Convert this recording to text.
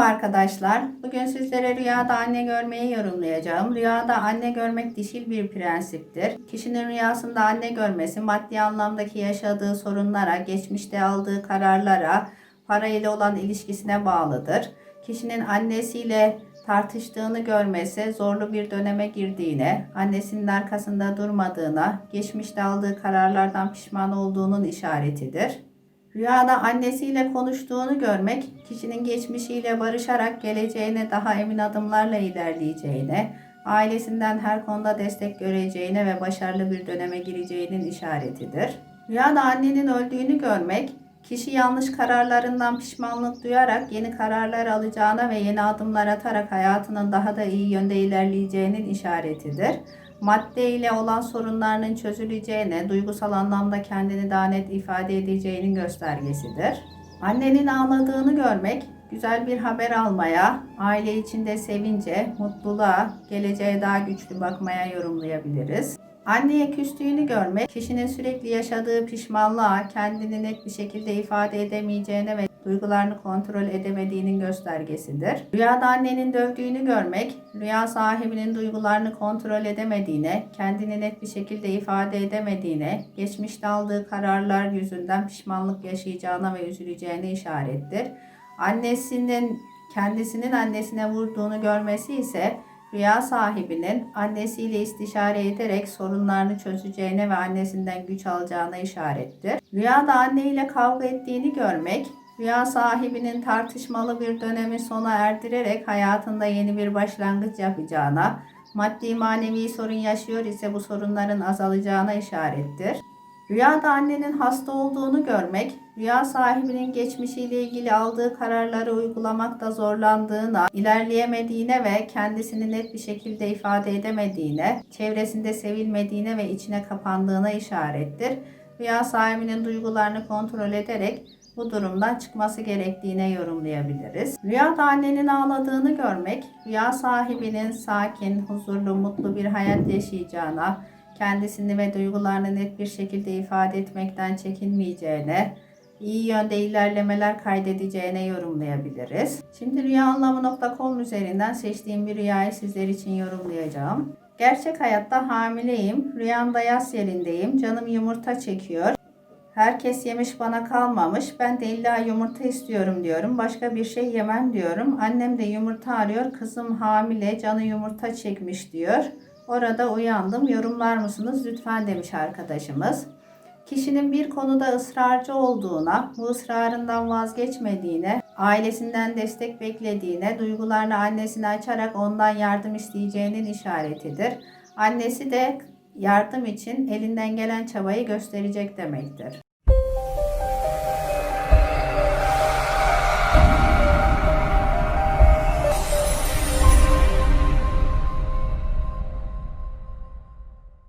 arkadaşlar. Bugün sizlere rüyada anne görmeyi yorumlayacağım. Rüyada anne görmek dişil bir prensiptir. Kişinin rüyasında anne görmesi maddi anlamdaki yaşadığı sorunlara, geçmişte aldığı kararlara, para ile olan ilişkisine bağlıdır. Kişinin annesiyle tartıştığını görmesi zorlu bir döneme girdiğine, annesinin arkasında durmadığına, geçmişte aldığı kararlardan pişman olduğunun işaretidir. Rüyada annesiyle konuştuğunu görmek, kişinin geçmişiyle barışarak geleceğine daha emin adımlarla ilerleyeceğine, ailesinden her konuda destek göreceğine ve başarılı bir döneme gireceğinin işaretidir. Rüyada annenin öldüğünü görmek, kişi yanlış kararlarından pişmanlık duyarak yeni kararlar alacağına ve yeni adımlar atarak hayatının daha da iyi yönde ilerleyeceğinin işaretidir madde ile olan sorunlarının çözüleceğine, duygusal anlamda kendini daha net ifade edeceğinin göstergesidir. Annenin ağladığını görmek, güzel bir haber almaya, aile içinde sevince, mutluluğa, geleceğe daha güçlü bakmaya yorumlayabiliriz. Anneye küstüğünü görmek, kişinin sürekli yaşadığı pişmanlığa, kendini net bir şekilde ifade edemeyeceğine ve duygularını kontrol edemediğinin göstergesidir. Rüyada annenin dövdüğünü görmek, rüya sahibinin duygularını kontrol edemediğine, kendini net bir şekilde ifade edemediğine, geçmişte aldığı kararlar yüzünden pişmanlık yaşayacağına ve üzüleceğine işarettir. Annesinin kendisinin annesine vurduğunu görmesi ise rüya sahibinin annesiyle istişare ederek sorunlarını çözeceğine ve annesinden güç alacağına işarettir. Rüyada anneyle kavga ettiğini görmek, rüya sahibinin tartışmalı bir dönemi sona erdirerek hayatında yeni bir başlangıç yapacağına, maddi manevi sorun yaşıyor ise bu sorunların azalacağına işarettir. Rüyada annenin hasta olduğunu görmek, rüya sahibinin geçmişiyle ilgili aldığı kararları uygulamakta zorlandığına, ilerleyemediğine ve kendisini net bir şekilde ifade edemediğine, çevresinde sevilmediğine ve içine kapandığına işarettir. Rüya sahibinin duygularını kontrol ederek bu durumdan çıkması gerektiğine yorumlayabiliriz. Rüyada annenin ağladığını görmek, rüya sahibinin sakin, huzurlu, mutlu bir hayat yaşayacağına, kendisini ve duygularını net bir şekilde ifade etmekten çekinmeyeceğine, iyi yönde ilerlemeler kaydedeceğine yorumlayabiliriz. Şimdi rüyaanlamı.com üzerinden seçtiğim bir rüyayı sizler için yorumlayacağım. Gerçek hayatta hamileyim, rüyamda yaz yerindeyim, canım yumurta çekiyor. Herkes yemiş bana kalmamış. Ben de illa yumurta istiyorum diyorum. Başka bir şey yemem diyorum. Annem de yumurta arıyor. Kızım hamile, canı yumurta çekmiş diyor. Orada uyandım. Yorumlar mısınız lütfen demiş arkadaşımız. Kişinin bir konuda ısrarcı olduğuna, bu ısrarından vazgeçmediğine, ailesinden destek beklediğine, duygularını annesine açarak ondan yardım isteyeceğinin işaretidir. Annesi de yardım için elinden gelen çabayı gösterecek demektir.